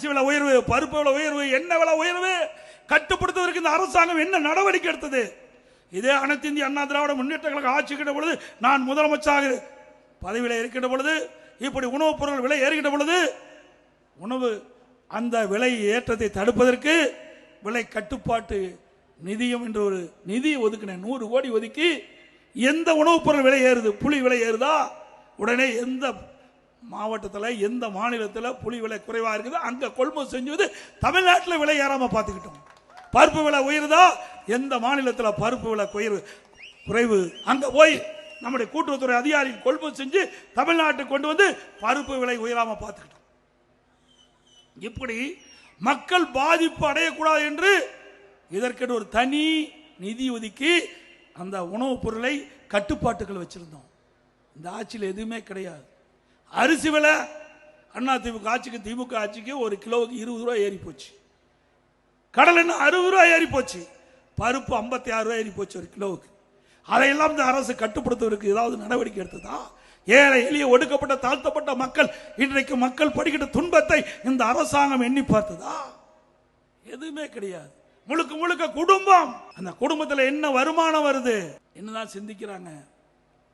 அரிசி விலை உயர்வு பருப்பு விலை உயர்வு என்ன விலை உயர்வு கட்டுப்படுத்துவதற்கு இந்த அரசாங்கம் என்ன நடவடிக்கை எடுத்தது? இதே அனைத்து இந்திய அண்ணா திராவிட முன்னேற்ற கழக ஆட்சிக்கின்ற பொழுது நான் முதலமைச்சராக பதவியில் இருக்கின்ற பொழுது இப்படி உணவுப் பொருள் விலை ஏறுகின்ற பொழுது உணவு அந்த விலை ஏற்றத்தை தடுப்பதற்கு விலை கட்டுப்பாட்டு நிதியம் என்ற ஒரு நிதி ஒதுக்கினேன் நூறு கோடி ஒதுக்கி எந்த உணவுப் பொருள் விலை ஏறுது புளி விலை ஏறுதா? உடனே எந்த மாவட்டத்தில் எந்த மாநிலத்தில் புளி விலை குறைவாக இருக்குது அங்கே கொள்முதல் செஞ்சது தமிழ்நாட்டில் விலை ஏறாமல் பார்த்துக்கிட்டோம். பருப்பு விலை உயருதா? எந்த மாநிலத்தில் பருப்பு விலை குறைவு குறைவு? அங்கே போய் நம்முடைய கூட்டுறவுத்துறை அதிகாரி கொள்முதல் செஞ்சு தமிழ்நாட்டுக்கு கொண்டு வந்து பருப்பு விலை உயராமல் பார்த்துக்கிட்டோம். இப்படி மக்கள் பாதிப்பு அடையக்கூடாது என்று இதற்கென்று ஒரு தனி நிதி ஒதுக்கி அந்த உணவுப் பொருளை கட்டுப்பாட்டுகள் வச்சுருந்தோம். இந்த ஆட்சியில் எதுவுமே கிடையாது. அரிசி விலை அண்ணா திமுக ஆட்சிக்கு திமுக ஆட்சிக்கு ஒரு கிலோவுக்கு இருபது ரூபாய் ஏறி போச்சு. கடல் அறுபது ரூபாய் ஏறி போச்சு. பருப்பு ஐம்பத்தி ஆறு ரூபா ஏறி போச்சு ஒரு கிலோவுக்கு. அதையெல்லாம் இந்த அரசு கட்டுப்படுத்துவதற்கு ஏதாவது நடவடிக்கை எடுத்ததா? ஏழை எளிய ஒடுக்கப்பட்ட தாழ்த்தப்பட்ட மக்கள் இன்றைக்கு மக்கள் படிக்கிற துன்பத்தை இந்த அரசாங்கம் எண்ணி பார்த்ததா? எதுவுமே கிடையாது. முழுக்க முழுக்க குடும்பம். அந்த குடும்பத்தில் என்ன வருமானம் வருது? என்னதான் சிந்திக்கிறாங்க?